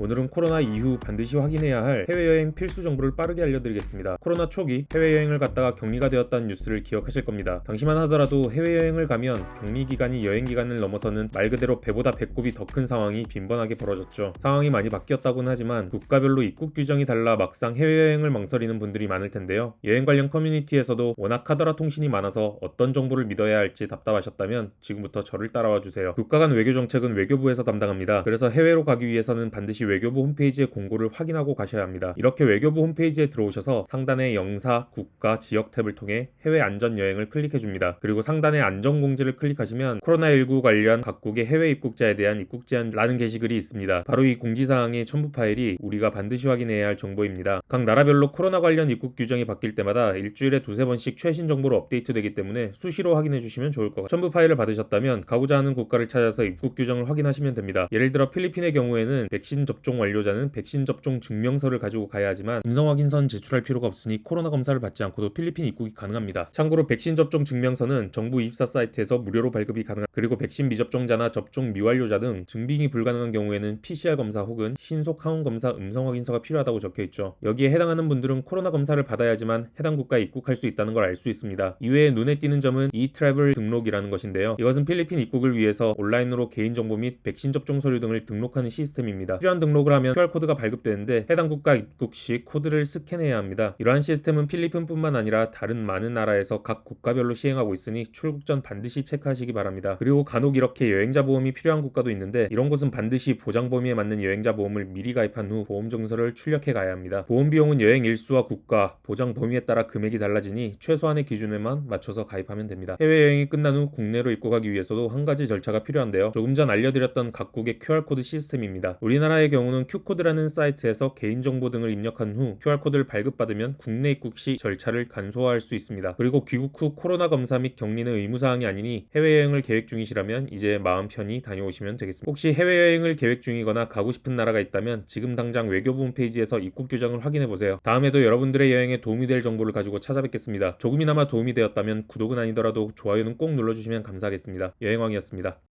오늘은 코로나 이후 반드시 확인해야 할 해외여행 필수 정보를 빠르게 알려드리겠습니다. 코로나 초기 해외여행을 갔다가 격리가 되었다는 뉴스를 기억하실 겁니다. 당시만 하더라도 해외여행을 가면 격리 기간이 여행 기간을 넘어서는 말 그대로 배보다 배꼽이 더 큰 상황이 빈번하게 벌어졌죠. 상황이 많이 바뀌었다고는 하지만 국가별로 입국 규정이 달라 막상 해외여행을 망설이는 분들이 많을 텐데요. 여행 관련 커뮤니티에서도 워낙 카더라 통신이 많아서 어떤 정보를 믿어야 할지 답답하셨다면 지금부터 저를 따라와 주세요. 국가 간 외교 정책은 외교부에서 담당합니다. 그래서 해외로 가기 위해서는 반드시 외교부 홈페이지의 공고를 확인하고 가셔야 합니다. 이렇게 외교부 홈페이지에 들어오셔서 상단의 영사, 국가, 지역 탭을 통해 해외 안전 여행을 클릭해 줍니다. 그리고 상단의 안전 공지를 클릭하시면 코로나19 관련 각국의 해외 입국자에 대한 입국 제한라는 게시글이 있습니다. 바로 이 공지 사항의 첨부 파일이 우리가 반드시 확인해야 할 정보입니다. 각 나라별로 코로나 관련 입국 규정이 바뀔 때마다 일주일에 두세 번씩 최신 정보로 업데이트되기 때문에 수시로 확인해 주시면 좋을 것 같아요. 첨부 파일을 받으셨다면 가고자 하는 국가를 찾아서 입국 규정을 확인하시면 됩니다. 예를 들어 필리핀의 경우에는 백신 접종 완료자는 백신 접종 증명서를 가지고 가야 하지만 음성 확인선 제출할 필요가 없으니 코로나 검사를 받지 않고도 필리핀 입국이 가능합니다. 참고로 백신 접종 증명서는 정부 입사 사이트에서 무료로 발급이 가능합니다. 그리고 백신 미접종자나 접종 미완료자 등 증빙이 불가능한 경우에는 PCR 검사 혹은 신속 항원 검사 음성 확인서가 필요하다고 적혀 있죠. 여기에 해당하는 분들은 코로나 검사를 받아야지만 해당 국가에 입국할 수 있다는 걸 알 수 있습니다. 이외에 눈에 띄는 점은 e-travel 등록이라는 것인데요. 이것은 필리핀 입국을 위해서 온라인으로 개인정보 및 백신 접종 서류 등을 등록하는 시스템입니다. 필요한 등 록을 하면 QR코드가 발급되는데 해당 국가 입국 시 코드를 스캔해야 합니다. 이러한 시스템은 필리핀뿐만 아니라 다른 많은 나라에서 각 국가별로 시행하고 있으니 출국 전 반드시 체크하시기 바랍니다. 그리고 간혹 이렇게 여행자 보험이 필요한 국가도 있는데 이런 곳은 반드시 보장 범위에 맞는 여행자 보험을 미리 가입한 후 보험 증서를 출력해 가야 합니다. 보험 비용은 여행 일수와 국가, 보장 범위에 따라 금액이 달라지니 최소한의 기준에만 맞춰서 가입하면 됩니다. 해외여행이 끝난 후 국내로 입국하기 위해서도 한 가지 절차가 필요한데요. 조금 전 알려드렸던 각국의 QR코드 시스템입니다. 우리나라의 경우는 Q코드라는 사이트에서 개인정보 등을 입력한 후 QR코드를 발급받으면 국내 입국 시 절차를 간소화할 수 있습니다. 그리고 귀국 후 코로나 검사 및 격리는 의무사항이 아니니 해외여행을 계획 중이시라면 이제 마음 편히 다녀오시면 되겠습니다. 혹시 해외여행을 계획 중이거나 가고 싶은 나라가 있다면 지금 당장 외교부 홈페이지에서 입국 규정을 확인해 보세요. 다음에도 여러분들의 여행에 도움이 될 정보를 가지고 찾아뵙겠습니다. 조금이나마 도움이 되었다면 구독은 아니더라도 좋아요는 꼭 눌러주시면 감사하겠습니다. 여행왕이었습니다.